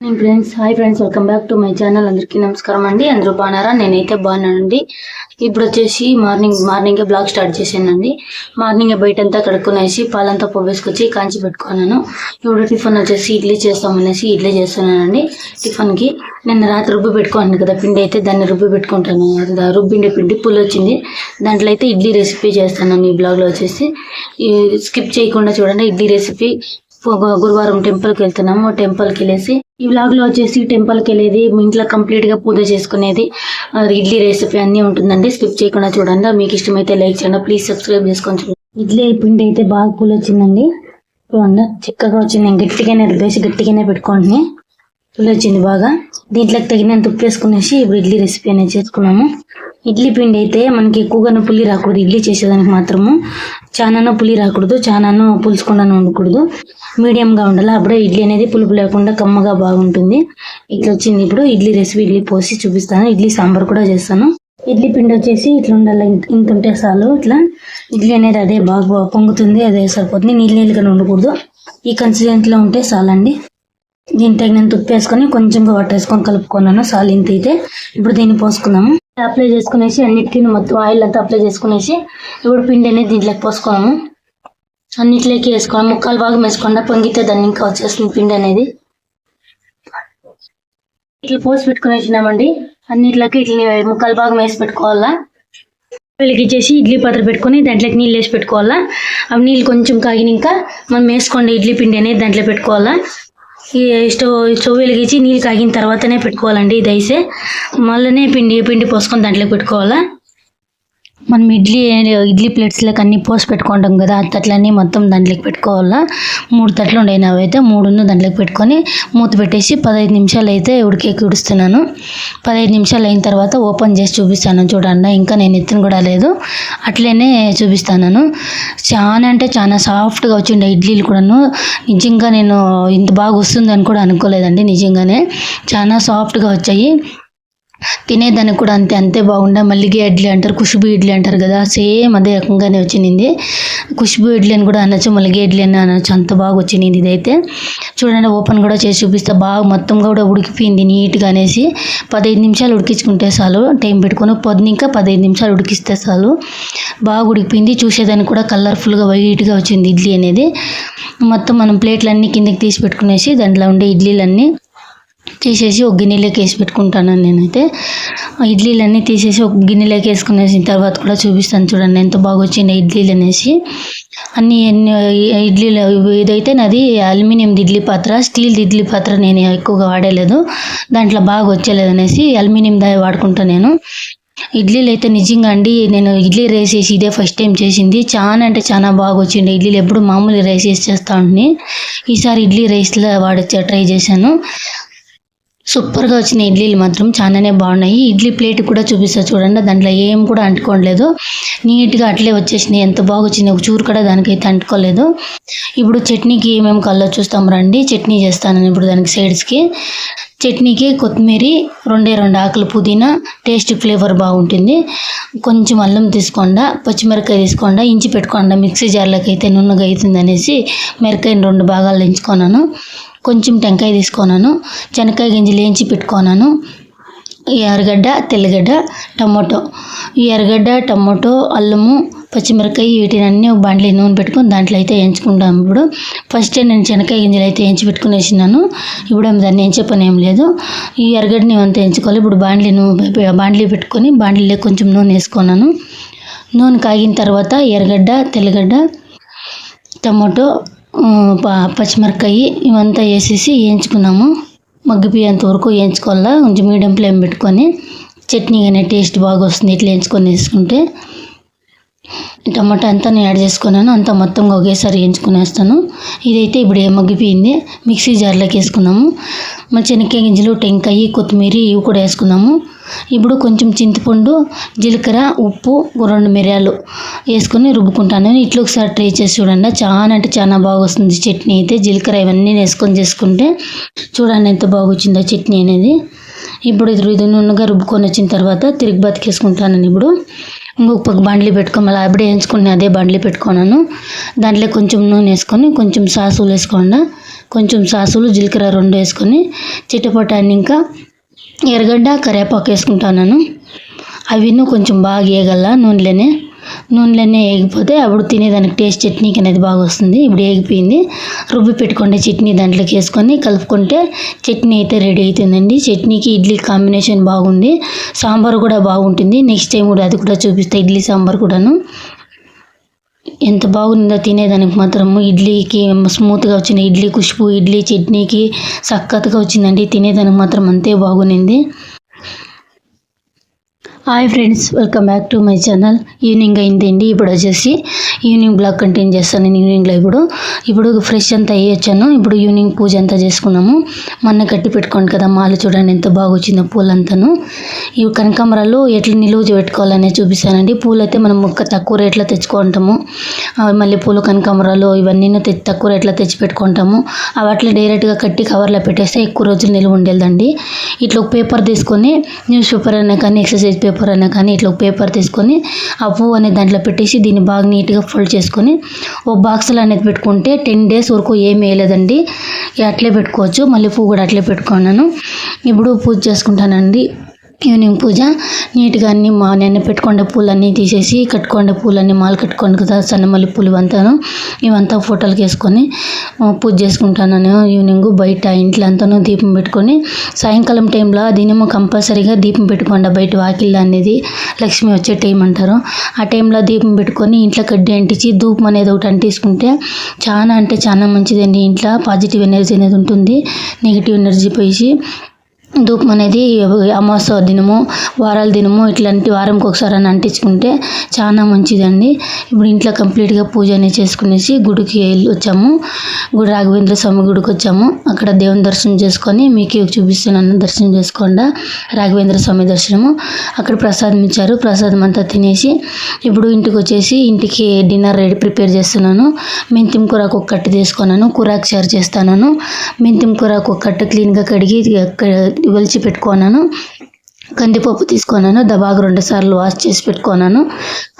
Morning friends hi friends welcome back to my channel అందరికీ నమస్కారం అండి. అందరూ బాగున్నారా? నేనైతే బాగున్నానండి. ఇప్పుడు వచ్చేసి మార్నింగ్ మార్నింగే బ్లాగ్ స్టార్ట్ చేశానండి. మార్నింగే బయటంతా కడుక్కునేసి పాలంతా పోవేసుకొచ్చి కాంచి పెట్టుకున్నాను. ఇప్పుడు టిఫిన్ వచ్చేసి ఇడ్లీ చేస్తామనేసి ఇడ్లీ చేస్తున్నానండి. టిఫిన్కి నేను రాత్రి రుబ్బి పెట్టుకున్నాను కదా పిండి అయితే దాన్ని రుబ్బి పెట్టుకుంటాను. రుబ్బిండే పిండి పుల్ వచ్చింది. దాంట్లో అయితే ఇడ్లీ రెసిపీ చేస్తాను ఈ బ్లాగ్లో వచ్చేసి. స్కిప్ చేయకుండా చూడండి ఇడ్లీ రెసిపీ గురువారం టెంపుల్కి వెళ్తున్నాము. టెంపుల్కి వెళ్ళేసి ఈ వ్లాగ్లో వచ్చేసి టెంపుల్కి వెళ్ళేది మీ ఇంట్లో కంప్లీట్గా పూజ చేసుకునేది ఇడ్లీ రెసిపీ అన్నీ ఉంటుందండి. స్కిప్ చేయకుండా చూడండి. మీకు ఇష్టమైతే లైక్ చేయండి. ప్లీజ్ సబ్స్క్రైబ్ చేసుకొని చూడండి. ఇడ్లీ పిండి అయితే బాగా కూల్ వచ్చిందండి. చూడండి. చిక్కగా వచ్చింది. గట్టిగానే రుబ్బేసి గట్టిగానే పెట్టుకోండి. కూల్ వచ్చింది బాగా. దీంట్లోకి తగినంత ఉప్పు వేసుకునేసి ఇప్పుడు ఇడ్లీ రెసిపీ అనేది చేసుకున్నాము. ఇడ్లీ పిండి అయితే మనకి ఎక్కువగాను పులి రాకూడదు. ఇడ్లీ చేసేదానికి మాత్రము చాలానో పులి రాకూడదు చాలానో పులుసుకుండా ఉండకూడదు. మీడియంగా ఉండాలి అప్పుడే ఇడ్లీ అనేది పులుపు లేకుండా కమ్మగా బాగుంటుంది. ఇట్లా వచ్చింది ఇప్పుడు ఇడ్లీ రెసిపీ ఇడ్లీ పోసి చూపిస్తాను. ఇడ్లీ సాంబార్ కూడా చేస్తాను. ఇడ్లీ పిండి వచ్చేసి ఇట్లా ఉండాలి ఇంత- ఉంటే చాలు. ఇట్లా ఇడ్లీ అనేది అదే బాగా పొంగుతుంది అదే సరిపోతుంది. నీళ్ళు నీళ్ళుగా ఉండకూడదు. ఈ కన్సిస్టెంట్లో ఉంటే చాలండి. దీని తగినంత ఉప్పు వేసుకొని కొంచెం వాటర్ వేసుకొని కలుపుకున్నాను. సాల్ ఇంత అయితే ఇప్పుడు దీన్ని పోసుకున్నాము అప్లై చేసుకునేసి అన్నిటికీ మొత్తం ఆయిల్ అంతా అప్లై చేసుకునేసి ఇప్పుడు పిండి అనేది దీంట్లోకి పోసుకున్నాము. అన్నిట్లోకి వేసుకోవాలి ముక్కలు బాగా వేసుకోండి పొంగితే దాన్ని ఇంకా వచ్చేస్తుంది పిండి అనేది. ఇట్లా పోసి పెట్టుకునేసినామండి అన్నిట్లోకి ఇట్లా ముక్కలు బాగా వేసి పెట్టుకోవాలా. వెలిగించేసి ఇడ్లీ పాత్ర పెట్టుకొని దాంట్లోకి నీళ్ళు వేసి పెట్టుకోవాలా. అవి నీళ్ళు కొంచెం కాగినాక మనం వేసుకోండి ఇడ్లీ పిండి అనేది దాంట్లో పెట్టుకోవాలా. స్టవ్ స్టవ్ వెలిగించి నీళ్ళు కాగిన తర్వాతనే పెట్టుకోవాలండి ఇది అయితే మళ్ళీనే పిండి పిండి పోసుకొని దాంట్లో పెట్టుకోవాలా? మనం ఇడ్లీ ఇడ్లీ ప్లేట్స్లోకి అన్ని పోసి పెట్టుకుంటాం కదా ఆ తట్లన్నీ మొత్తం దాంట్లోకి పెట్టుకోవాలా? మూడు తట్లు ఉండేవి అవైతే ఉన్న దాంట్లోకి పెట్టుకొని మూత పెట్టేసి పదహైదు నిమిషాలు అయితే ఉడికేకి ఉడుస్తున్నాను పదహైదు నిమిషాలు అయిన తర్వాత ఓపెన్ చేసి చూపిస్తాను. చూడండి ఇంకా నేను ఎత్తిన కూడా లేదు. అట్లనే చూపిస్తాను. చాలా అంటే చాలా సాఫ్ట్గా వచ్చిండే ఇడ్లీలు కూడాను. నిజంగా నేను ఇంత బాగా వస్తుందని కూడా అనుకోలేదండి నిజంగానే. చాలా సాఫ్ట్గా వచ్చాయి. తినేదానికి కూడా అంతే అంతే బాగుండే. మల్లిగే ఇడ్లీ అంటారు కుషుబు ఇడ్లీ అంటారు కదా సేమ్ అదే రకంగానే వచ్చింది కుషుబు ఇడ్లీ అని కూడా అనొచ్చు మల్లిగే ఇడ్లీ అని అనొచ్చు అంత బాగా వచ్చింది ఇదైతే. చూడండి ఓపెన్ కూడా చేసి చూపిస్తే. బాగా మొత్తం కూడా ఉడికిపోయింది నీట్గా అనేసి. పదహైదు నిమిషాలు ఉడికించుకుంటే చాలు టైం పెట్టుకొని పొద్దున ఇంకా పదహైదు నిమిషాలు ఉడికిస్తే చాలు. బాగా ఉడికిపోయింది చూసేదానికి కూడా కలర్ఫుల్గా వైట్గా వచ్చింది ఇడ్లీ అనేది. మొత్తం మనం ప్లేట్లన్నీ కిందకి తీసి పెట్టుకునేసి దాంట్లో ఉండే ఇడ్లీలన్నీ తీసేసి ఒక గిన్నెలోకి వేసి పెట్టుకుంటాను నేనైతే. ఆ ఇడ్లీలన్నీ తీసేసి ఒక గిన్నెలోకి వేసుకునేసిన తర్వాత కూడా చూపిస్తాను చూడండి ఎంత బాగా వచ్చింది ఇడ్లీలు అనేసి. అన్ని ఎన్ని ఇడ్లీలు ఇదైతే నాది అల్యూమినియం ఇడ్లీ పాత్ర స్టీల్ ఇడ్లీ పాత్ర నేను ఎక్కువగా వాడలేదు. దాంట్లో బాగా వచ్చేలేదు అనేసి అల్యూమినియం దా వాడుకుంటాను నేను. ఇడ్లీలు అయితే నిజంగా అండి నేను ఇడ్లీ రైస్ వేసి ఇదే ఫస్ట్ టైం చేసింది. చాలా అంటే చాలా బాగా వచ్చింది. ఇడ్లీలు ఎప్పుడు మామూలు రైస్ వేసి చేస్తా ఉండి ఈసారి ఇడ్లీ రైస్లో వాడచ్చా ట్రై చేశాను. సూపర్గా వచ్చిన ఇడ్లీలు మాత్రం చాలానే బాగున్నాయి. ఇడ్లీ ప్లేట్ కూడా చూపిస్తా చూడండి దాంట్లో ఏం కూడా అంటుకోలేదు. నీట్గా అట్లే వచ్చేసినాయి. ఎంత బాగా వచ్చినాయి ఒక చూరు కూడా దానికైతే అంటుకోలేదు. ఇప్పుడు చట్నీకి ఏమేమి కల్లో చూస్తాం రండి. చట్నీ చేస్తాను ఇప్పుడు దానికి సైడ్స్కి. చట్నీకి కొత్తిమీర రెండే రెండు ఆకులు పుదీనా టేస్ట్ ఫ్లేవర్ బాగుంటుంది. కొంచెం అల్లం తీసుకోండా పచ్చిమిరకాయ తీసుకోండా ఇంచి పెట్టుకోండా మిక్సీ జార్లోకి అయితే నున్నగా అవుతుంది అనేసి మిరకాయని రెండు భాగాలు ఎంచుకున్నాను కొంచెం టెంకాయ తీసుకున్నాను శనక్కాయ గింజలు వేయించి పెట్టుకున్నాను. ఈ ఎర్రగడ్డ తెల్లగడ్డ టమాటో. ఈ ఎర్రగడ్డ టమాటో అల్లము పచ్చిమిరకాయ వీటిని అన్నీ ఒక బండ్లో నూనె పెట్టుకొని దాంట్లో అయితే వేయించుకుంటాం. ఇప్పుడు ఫస్ట్ నేను శనక్కాయ గింజలు అయితే వేయించి పెట్టుకునేసినాను. ఇప్పుడు ఏం దాన్ని వేయించే పని ఏం లేదు. ఈ ఎర్రగడ్డని అంతా వేయించుకోవాలి. ఇప్పుడు బాండ్లీ నూనె బాండ్లీ పెట్టుకొని బాండ్లీలో కొంచెం నూనె వేసుకున్నాను. నూనె కాగిన తర్వాత ఎర్రగడ్డ తెల్లగడ్డ టమాటో పచ్చిమిరకాయ ఇవంతా వేసేసి వేయించుకున్నాము. మగ్గిపోయేంత వరకు వేయించుకోవాలా? కొంచెం మీడియం ఫ్లేమ్ పెట్టుకొని చట్నీ కానీ టేస్ట్ బాగా వస్తుంది ఇట్లా వేయించుకొని వేసుకుంటే. టమాటా అంతా నేను యాడ్ చేసుకున్నాను. అంతా మొత్తంగా ఒకేసారి వేయించుకునేస్తాను ఇదైతే ఇప్పుడు మగ్గిపోయింది. మిక్సీ జార్లోకి వేసుకున్నాము. మళ్ళీ శనక్కాయ గింజలు టెంకాయ కొత్తిమీర ఇవి కూడా వేసుకున్నాము. ఇప్పుడు కొంచెం చింతపండు జీలకర్ర ఉప్పు రెండు మిరియాలు వేసుకొని రుబ్బుకుంటాను. ఇట్లా ఒకసారి ట్రై చేసి చూడండి. చాలా అంటే చాలా బాగా వస్తుంది చట్నీ అయితే. జీలకర్ర ఇవన్నీ వేసుకొని చేసుకుంటే చూడండి ఎంత బాగా వచ్చిందో చట్నీ అనేది. ఇప్పుడు ఇది ఇది నున్నగా రుబ్బుకొని వచ్చిన తర్వాత తిరిగి బతికేసుకుంటాను ఇప్పుడు. ఇంకొక పక్క బండ్లు పెట్టుకొని మళ్ళీ అప్పుడే వేయించుకుని అదే బండ్లు పెట్టుకున్నాను. దాంట్లో కొంచెం నూనె వేసుకొని కొంచెం సాసులు వేసుకోండి. కొంచెం సాసులు జీలకర్ర రెండు వేసుకొని చిట్టపటాన్ని ఇంకా ఎర్రగడ్డ కరివేపాకు వేసుకుంటాను అవిను కొంచెం బాగా వేయగల నూనెలోనే. నూనెలోనే వేగిపోతే అప్పుడు తినేదానికి టేస్ట్ చట్నీకి అనేది బాగా వస్తుంది. ఇప్పుడు వేగిపోయింది. రుబ్బి పెట్టుకుంటే చట్నీ దాంట్లోకి వేసుకొని కలుపుకుంటే చట్నీ అయితే రెడీ అవుతుందండి. చట్నీకి ఇడ్లీ కాంబినేషన్ బాగుంది. సాంబార్ కూడా బాగుంటుంది. నెక్స్ట్ టైం కూడా అది కూడా చూపిస్తాను ఇడ్లీ సాంబార్ కూడాను. ఎంత బాగుందో తినేదానికి మాత్రము ఇడ్లీకి స్మూత్గా వచ్చిన ఇడ్లీ ఖుష్బు ఇడ్లీ చట్నీకి సక్కత్తుగా వచ్చిందండి. తినేదానికి మాత్రం అంతే బాగునింది hi friends welcome back to my channel evening అయిందండి ఇప్పుడు వచ్చేసి ఈవినింగ్ బ్లాగ్ కంటిన్యూ చేస్తాను నేను ఈవినింగ్లో ఇప్పుడు. ఇప్పుడు ఫ్రెష్ అంతా వేయొచ్చాను ఇప్పుడు ఈవినింగ్ పూజ అంతా చేసుకున్నాము. మొన్న కట్టి పెట్టుకోండి కదా మాల చూడండి ఎంత బాగా వచ్చిందో పూలంతాను. ఇవి కనకాంబరాలు ఎట్లా నిలువ పెట్టుకోవాలనే చూపిస్తానండి. పూలు అయితే మనం ఒక్క తక్కువ రేట్లో తెచ్చుకుంటాము. అవి మళ్ళీ పూలు కనకాంబరాలు ఇవన్నీ తె తక్కువ రేట్లో తెచ్చి పెట్టుకుంటాము. అవి అట్లా డైరెక్ట్గా కట్టి కవర్లో పెట్టేస్తే ఎక్కువ రోజులు నిలువ ఉండేదండి. ఇట్లా ఒక పేపర్ తీసుకొని న్యూస్ పేపర్ అయినా కానీ ఎక్సర్సైజ్ పేపర్ పేపర్ అయినా కానీ ఇట్లా ఒక పేపర్ తీసుకొని ఆ పువ్వు అనేది దాంట్లో పెట్టేసి దీన్ని బాగా నీట్గా ఫోల్డ్ చేసుకొని ఓ బాక్స్లో అనేది పెట్టుకుంటే టెన్ డేస్ వరకు ఏం వేయలేదండి. ఇక అట్లే పెట్టుకోవచ్చు. మళ్ళీ పువ్వు కూడా అట్లే పెట్టుకున్నాను. ఇప్పుడు పూజ చేసుకుంటానండి. ఈవినింగ్ పూజ. నీట్గా అన్ని మా నిన్న పెట్టుకొండ పూలన్నీ తీసేసి కట్టుకొండ పూలన్నీ మాల కట్టుకోండి కదా సన్నమల్లి పూలు అంతాను ఇవంతా ఫోటోలకు వేసుకొని పూజ చేసుకుంటాను నేను ఈవినింగ్ బయట ఇంట్లో అంతాను దీపం పెట్టుకొని సాయంకాలం టైంలో దీనేమో కంపల్సరీగా దీపం పెట్టుకోండి. బయట వాకిల్ అనేది లక్ష్మి వచ్చే టైం అంటారు. ఆ టైంలో దీపం పెట్టుకొని ఇంట్లో కడ్డీ అంటించి ధూపం అనేది ఒకటి అంటించుకుంటే చాలా అంటే చాలా మంచిదండి. ఇంట్లో పాజిటివ్ ఎనర్జీ అనేది ఉంటుంది. నెగిటివ్ ఎనర్జీ పోయి ధూపం అనేది అమావాస్య దినము వారాల దినము ఇట్లాంటి వారంకి ఒకసారి అని అంటించుకుంటే చాలా మంచిదండి. ఇప్పుడు ఇంట్లో కంప్లీట్గా పూజ అనేది చేసుకునేసి గుడికి వెళ్ళి వచ్చాము. గుడి రాఘవేంద్ర స్వామి గుడికి వచ్చాము. అక్కడ దేవుని దర్శనం చేసుకొని మీకు చూపిస్తున్నాను. దర్శనం చేసుకోండా? రాఘవేంద్ర స్వామి దర్శనము. అక్కడ ప్రసాదం ఇచ్చారు. ప్రసాదం అంతా తినేసి ఇప్పుడు ఇంటికి వచ్చేసి ఇంటికి డిన్నర్ రెడీ ప్రిపేర్ చేస్తున్నాను. మెంతిం కూరకు ఒక కట్టు తీసుకున్నాను. కూరాకు షేర్ చేస్తాను మెంతిం కూరకు ఒక కట్టు క్లీన్గా కడిగి ఒలిచి పెట్టుకున్నాను కందిపప్పు తీసుకున్నాను. దబాగా రెండు సార్లు వాష్ చేసి పెట్టుకున్నాను.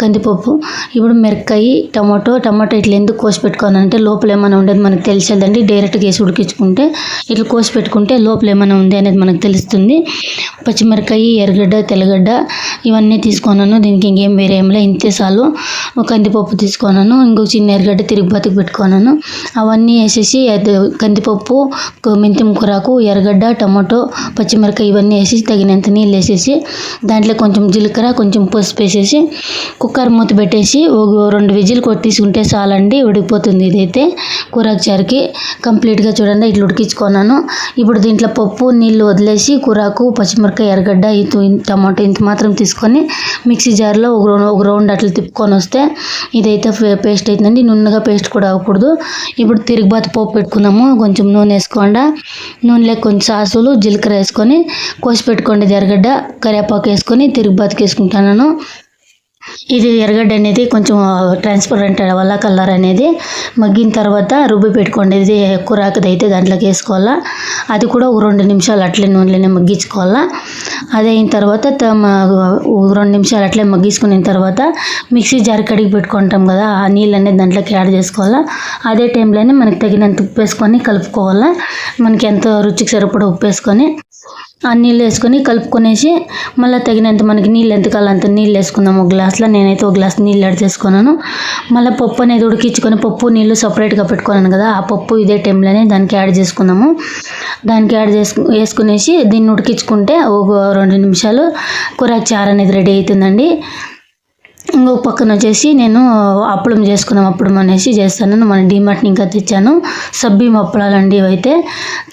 కందిపప్పు ఇప్పుడు మిరపకాయ టమాటో టమాటో ఇట్లా ఎందుకు కోసి పెట్టుకున్నాను అంటే లోపల ఏమైనా ఉండేది మనకు తెలిసేదండి. డైరెక్ట్గా వేసి ఉడికించుకుంటే ఇట్లా కోసి పెట్టుకుంటే లోపల ఏమైనా ఉంది అనేది మనకు తెలుస్తుంది. పచ్చిమిరకాయ ఎర్రగడ్డ తెల్లగడ్డ ఇవన్నీ తీసుకున్నాను. దీనికి ఇంకేం వేరే ఏం లేదు. ఇంతే చాలు. కందిపప్పు తీసుకున్నాను. ఇంకో చిన్న ఎర్రగడ్డ తిరిగి బతికి పెట్టుకున్నాను. అవన్నీ వేసేసి కందిపప్పు మెంతి ముక్కరాకు కూరకు ఎర్రగడ్డ టమాటో పచ్చిమిరకాయ ఇవన్నీ వేసి తగినంత నీళ్ళు వేసేసి దాంట్లో కొంచెం జీలకర్ర కొంచెం పసుపు వేసేసి కుక్కర్ మూత పెట్టేసి ఒక రెండు విజిల్ కొట్టించుకుంటే చాలండి ఉడికిపోతుంది ఇదైతే. కూరాకుచారుకి కంప్లీట్గా చూడండి ఇట్లా ఉడికించుకున్నాను. ఇప్పుడు దీంట్లో పప్పు నీళ్ళు వదిలేసి కూరకు పచ్చిమిరకాయ ఎర్రగడ్డ ఇటు టమాటో ఇంత మాత్రం తీసుకొని మిక్సీ జార్లో ఒక రౌండ్ ఒక రౌండ్ అట్లా తిప్పుకొని వస్తే ఇదైతే పేస్ట్ అవుతుందండి నున్నగా పేస్ట్ కూడా అవ్వకూడదు. ఇప్పుడు తిరుగుబాతు పోపు పెట్టుకున్నాము. కొంచెం నూనె వేసుకోండి. నూనెలో కొంచెం సాసులు జీలకర్ర వేసుకొని కోసి పెట్టుకోండి ఎర్రగడ్డ. కరివేపాకు వేసుకొని తిరుగుబాతుకి వేసుకుంటాను ఇది ఎర్రగడ్డ అనేది కొంచెం ట్రాన్స్పరెంట్ వల్ల కలర్ అనేది మగ్గిన తర్వాత రుబ్బి పెట్టుకోండి. ఇది కూరాకుది అయితే దాంట్లోకి వేసుకోవాలా. అది కూడా ఒక రెండు నిమిషాలు అట్లే నూనెలోనే మగ్గించుకోవాలా. అది అయిన తర్వాత త- రెండు నిమిషాలు అట్లే మగ్గించుకున్న తర్వాత మిక్సీ జార్ కడిగి పెట్టుకుంటాం కదా ఆ నీళ్ళు అనేది దాంట్లోకి యాడ్ చేసుకోవాలా. అదే టైంలోనే మనకి తగినంత ఉప్పు వేసుకొని కలుపుకోవాలా. మనకి ఎంత రుచికి సరిపడా ఉప్పు వేసుకొని ఆ నీళ్ళు వేసుకొని కలుపుకొనేసి మళ్ళీ తగినంత మనకి నీళ్ళు ఎంత కావాలో అంత నీళ్ళు వేసుకుందాం ఒక గ్లాస్లో. నేనైతే ఒక గ్లాస్ నీళ్ళు యాడ్ చేసుకున్నాను. మళ్ళీ పప్పు అనేది ఉడికించుకొని పప్పు నీళ్ళు సపరేట్గా పెట్టుకున్నాను కదా ఆ పప్పు ఇదే టైంలోనే దానికి యాడ్ చేసుకుందాము. దానికి యాడ్ చేసుకు వేసుకునేసి దీన్ని ఉడికించుకుంటే ఒక రెండు నిమిషాలు కూర చారు అనేది రెడీ అవుతుందండి. ఇంకొక పక్కన వచ్చేసి నేను అప్పడం చేసుకున్నాం అప్పడం అనేసి చేస్తాను. మన డిమార్ట్ని ఇంకా తెచ్చాను. సబ్బీ అప్పడాలు అండి ఇవైతే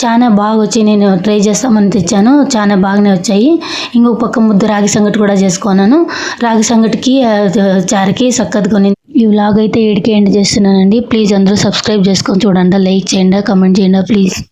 చాలా బాగా వచ్చి నేను ట్రై చేస్తామని తెచ్చాను. చాలా బాగానే వచ్చాయి. ఇంకొక పక్క ముద్ద రాగి సంగటి కూడా చేసుకున్నాను. రాగి సంగటికి చారకి చారుకి సక్కది కొని ఈ వ్లాగ్ అయితే ఏడికి ఎండ్ చేస్తున్నానండి. ప్లీజ్ అందరూ సబ్స్క్రైబ్ చేసుకొని చూడండి. లైక్ చేయండి కమెంట్ చేయండి. ప్లీజ్.